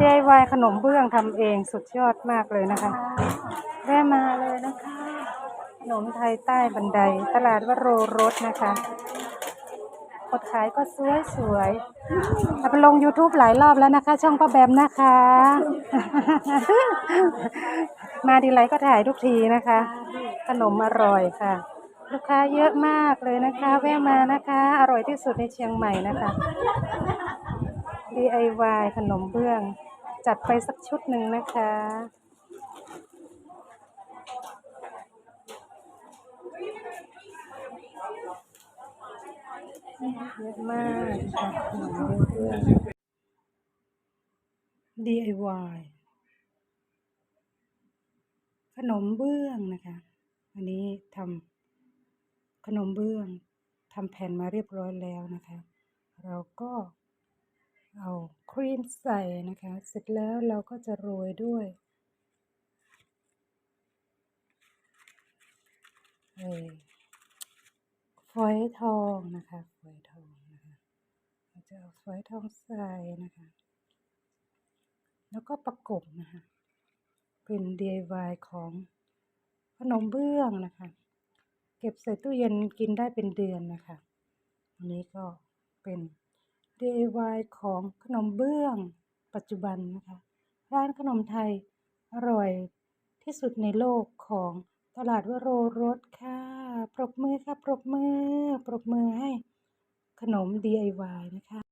DIY ขนมเบื้องทำเองสุดยอดมากเลยนะคะแวะมาเลยนะคะ ขนมไทยใต้บันได ตลาดวโรรสนะคะคนขายก็สวยสวยเอาไปลง YouTube หลายรอบแล้วนะคะ ช่องป้าแบมนะคะ มาดีไรก็ถ่ายทุกทีนะคะ ขนมอร่อยค่ะ ลูกค้าเยอะมากเลยนะคะ แวะมานะคะ อร่อยที่สุดในเชียงใหม่นะคะ DIY ขนมเบื้อง จัดไปสักชุดหนึ่งนะคะ เยอะมากขนมเบื้อง DIY ขนมเบื้องนะคะ อันนี้ทำขนมเบื้องทำแผ่นมาเรียบร้อยแล้วนะคะ เราก็ เอาครีมใส่นะคะ เสร็จแล้วเราก็จะโรยด้วยฝอยทองนะคะฝอยทองนะคะเราจะเอาฝอยทองใส่นะคะ แล้วก็ประกบนะคะเป็น DIY ของขนมเบื้องนะคะ เก็บใส่ตู้เย็นกินได้เป็นเดือนนะคะอันนี้ก็เป็น DIY ของขนมเบื้องปัจจุบันนะคะ ร้านขนมไทยอร่อยที่สุดในโลกของตลาดวโรรสค่ะ ปรบมือค่ะ ปรบมือ ปรบมือให้ขนม DIY นะคะ